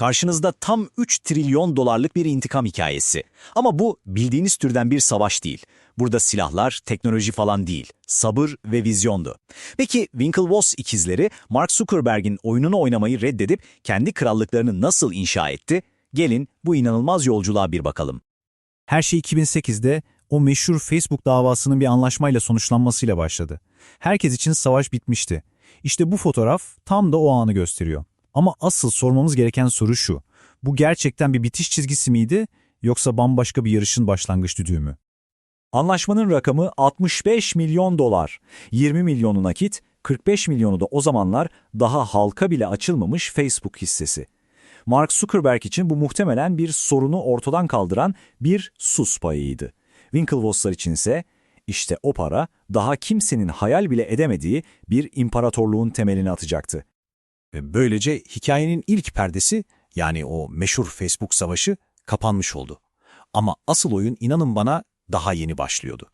Karşınızda tam 3 trilyon dolarlık bir intikam hikayesi. Ama bu bildiğiniz türden bir savaş değil. Burada silahlar, teknoloji falan değil. Sabır ve vizyondu. Peki Winklevoss ikizleri Mark Zuckerberg'in oyununu oynamayı reddedip kendi krallıklarını nasıl inşa etti? Gelin bu inanılmaz yolculuğa bir bakalım. Her şey 2008'de o meşhur Facebook davasının bir anlaşmayla sonuçlanmasıyla başladı. Herkes için savaş bitmişti. İşte bu fotoğraf tam da o anı gösteriyor. Ama asıl sormamız gereken soru şu. Bu gerçekten bir bitiş çizgisi miydi yoksa bambaşka bir yarışın başlangıç düdüğü mü? Anlaşmanın rakamı 65 milyon dolar. 20 milyonu nakit, 45 milyonu da o zamanlar daha halka bile açılmamış Facebook hissesi. Mark Zuckerberg için bu muhtemelen bir sorunu ortadan kaldıran bir sus payıydı. Winklevoss'lar içinse işte o para daha kimsenin hayal bile edemediği bir imparatorluğun temelini atacaktı. Ve böylece hikayenin ilk perdesi yani o meşhur Facebook savaşı kapanmış oldu. Ama asıl oyun inanın bana daha yeni başlıyordu.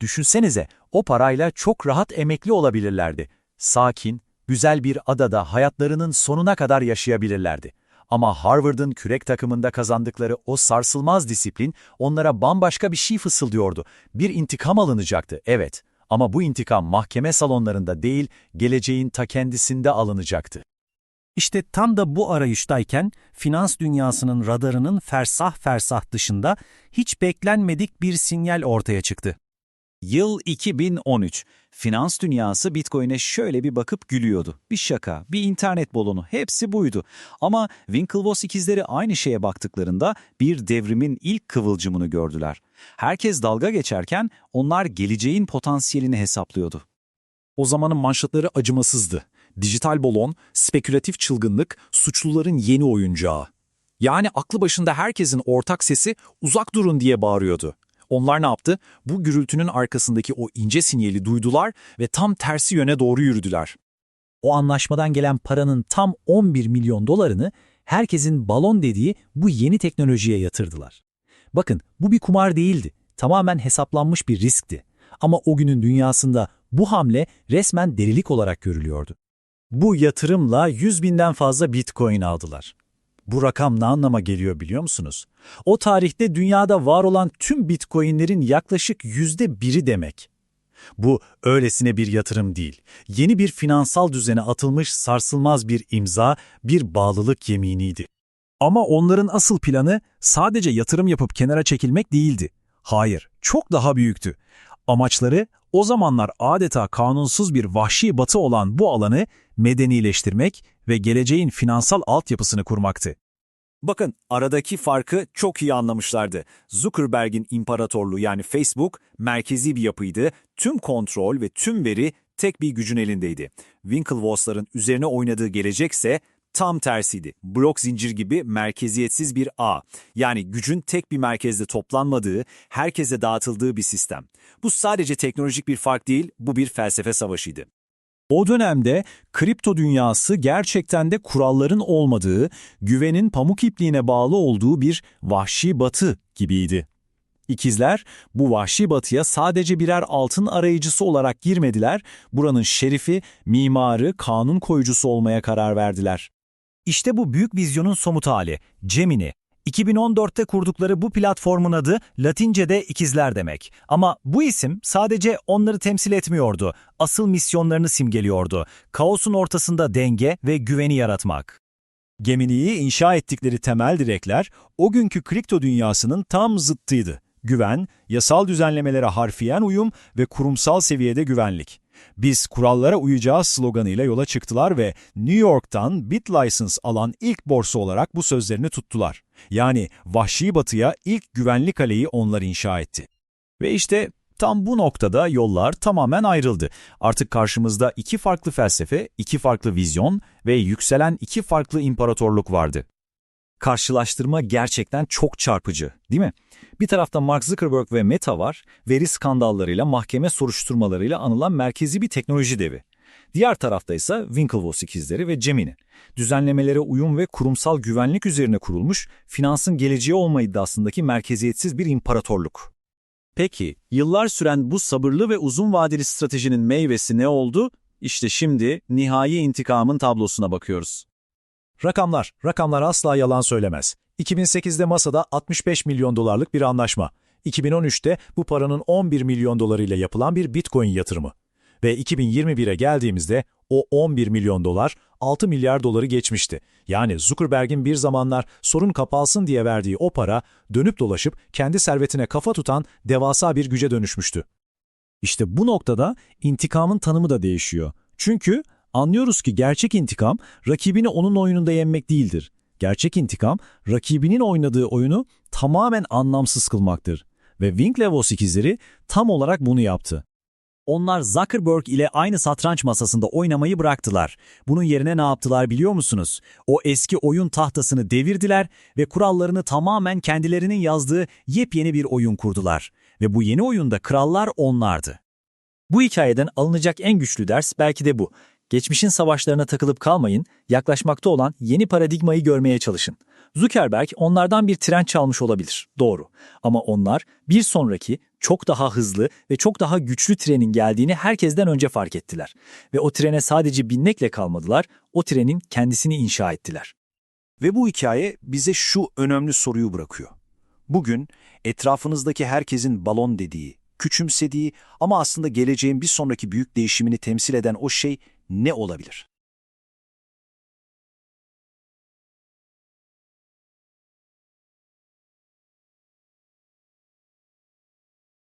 Düşünsenize, o parayla çok rahat emekli olabilirlerdi. Sakin, güzel bir adada hayatlarının sonuna kadar yaşayabilirlerdi. Ama Harvard'ın kürek takımında kazandıkları o sarsılmaz disiplin onlara bambaşka bir şey fısıldıyordu. Bir intikam alınacaktı, evet. Ama bu intikam mahkeme salonlarında değil, geleceğin ta kendisinde alınacaktı. İşte tam da bu arayıştayken finans dünyasının radarının fersah fersah dışında hiç beklenmedik bir sinyal ortaya çıktı. Yıl 2013. Finans dünyası Bitcoin'e şöyle bir bakıp gülüyordu. Bir şaka, bir internet balonu, hepsi buydu. Ama Winklevoss ikizleri aynı şeye baktıklarında bir devrimin ilk kıvılcımını gördüler. Herkes dalga geçerken onlar geleceğin potansiyelini hesaplıyordu. O zamanın manşetleri acımasızdı. Dijital balon, spekülatif çılgınlık, suçluların yeni oyuncağı. Yani aklı başında herkesin ortak sesi uzak durun diye bağırıyordu. Onlar ne yaptı? Bu gürültünün arkasındaki o ince sinyali duydular ve tam tersi yöne doğru yürüdüler. O anlaşmadan gelen paranın tam 11 milyon dolarını herkesin balon dediği bu yeni teknolojiye yatırdılar. Bakın bu bir kumar değildi. Tamamen hesaplanmış bir riskti. Ama o günün dünyasında bu hamle resmen delilik olarak görülüyordu. Bu yatırımla 100 binden fazla bitcoin aldılar. Bu rakam ne anlama geliyor biliyor musunuz? O tarihte dünyada var olan tüm bitcoinlerin yaklaşık yüzde biri demek. Bu öylesine bir yatırım değil. Yeni bir finansal düzene atılmış sarsılmaz bir imza, bir bağlılık yeminiydi. Ama onların asıl planı sadece yatırım yapıp kenara çekilmek değildi. Hayır, çok daha büyüktü. Amaçları o zamanlar adeta kanunsuz bir vahşi batı olan bu alanı medenileştirmek ve geleceğin finansal altyapısını kurmaktı. Bakın aradaki farkı çok iyi anlamışlardı. Zuckerberg'in imparatorluğu yani Facebook merkezi bir yapıydı. Tüm kontrol ve tüm veri tek bir gücün elindeydi. Winklevoss'ların üzerine oynadığı gelecekse tam tersiydi. Blok zincir gibi merkeziyetsiz bir ağ. Yani gücün tek bir merkezde toplanmadığı, herkese dağıtıldığı bir sistem. Bu sadece teknolojik bir fark değil, bu bir felsefe savaşıydı. O dönemde kripto dünyası gerçekten de kuralların olmadığı, güvenin pamuk ipliğine bağlı olduğu bir vahşi batı gibiydi. İkizler bu vahşi batıya sadece birer altın arayıcısı olarak girmediler, buranın şerifi, mimarı, kanun koyucusu olmaya karar verdiler. İşte bu büyük vizyonun somut hali, Gemini. 2014'te kurdukları bu platformun adı Latince'de ikizler demek. Ama bu isim sadece onları temsil etmiyordu. Asıl misyonlarını simgeliyordu. Kaosun ortasında denge ve güveni yaratmak. Gemini'yi inşa ettikleri temel direkler o günkü kripto dünyasının tam zıttıydı. Güven, yasal düzenlemelere harfiyen uyum ve kurumsal seviyede güvenlik. Biz kurallara uyacağız sloganıyla yola çıktılar ve New York'tan BitLicense alan ilk borsa olarak bu sözlerini tuttular. Yani vahşi batıya ilk güvenlik kaleyi onlar inşa etti. Ve işte tam bu noktada yollar tamamen ayrıldı. Artık karşımızda iki farklı felsefe, iki farklı vizyon ve yükselen iki farklı imparatorluk vardı. Karşılaştırma gerçekten çok çarpıcı, değil mi? Bir tarafta Mark Zuckerberg ve Meta var, veri skandallarıyla, mahkeme soruşturmalarıyla anılan merkezi bir teknoloji devi. Diğer tarafta ise Winklevoss ikizleri ve Gemini. Düzenlemelere uyum ve kurumsal güvenlik üzerine kurulmuş, finansın geleceği olma iddiasındaki merkeziyetsiz bir imparatorluk. Peki, yıllar süren bu sabırlı ve uzun vadeli stratejinin meyvesi ne oldu? İşte şimdi nihai intikamın tablosuna bakıyoruz. Rakamlar, rakamlar asla yalan söylemez. 2008'de masada 65 milyon dolarlık bir anlaşma. 2013'te bu paranın 11 milyon dolarıyla yapılan bir Bitcoin yatırımı. Ve 2021'e geldiğimizde o 11 milyon dolar 6 milyar doları geçmişti. Yani Zuckerberg'in bir zamanlar sorun kapalsın diye verdiği o para dönüp dolaşıp kendi servetine kafa tutan devasa bir güce dönüşmüştü. İşte bu noktada intikamın tanımı da değişiyor. Çünkü anlıyoruz ki gerçek intikam rakibini onun oyununda yenmek değildir. Gerçek intikam rakibinin oynadığı oyunu tamamen anlamsız kılmaktır. Ve Winklevoss ikizleri tam olarak bunu yaptı. Onlar Zuckerberg ile aynı satranç masasında oynamayı bıraktılar. Bunun yerine ne yaptılar biliyor musunuz? O eski oyun tahtasını devirdiler ve kurallarını tamamen kendilerinin yazdığı yepyeni bir oyun kurdular. Ve bu yeni oyunda krallar onlardı. Bu hikayeden alınacak en güçlü ders belki de bu. Geçmişin savaşlarına takılıp kalmayın, yaklaşmakta olan yeni paradigmayı görmeye çalışın. Zuckerberg onlardan bir tren çalmış olabilir, doğru. Ama onlar bir sonraki, çok daha hızlı ve çok daha güçlü trenin geldiğini herkesten önce fark ettiler. Ve o trene sadece binmekle kalmadılar, o trenin kendisini inşa ettiler. Ve bu hikaye bize şu önemli soruyu bırakıyor. Bugün etrafınızdaki herkesin balon dediği, küçümsediği ama aslında geleceğin bir sonraki büyük değişimini temsil eden o şey ne olabilir?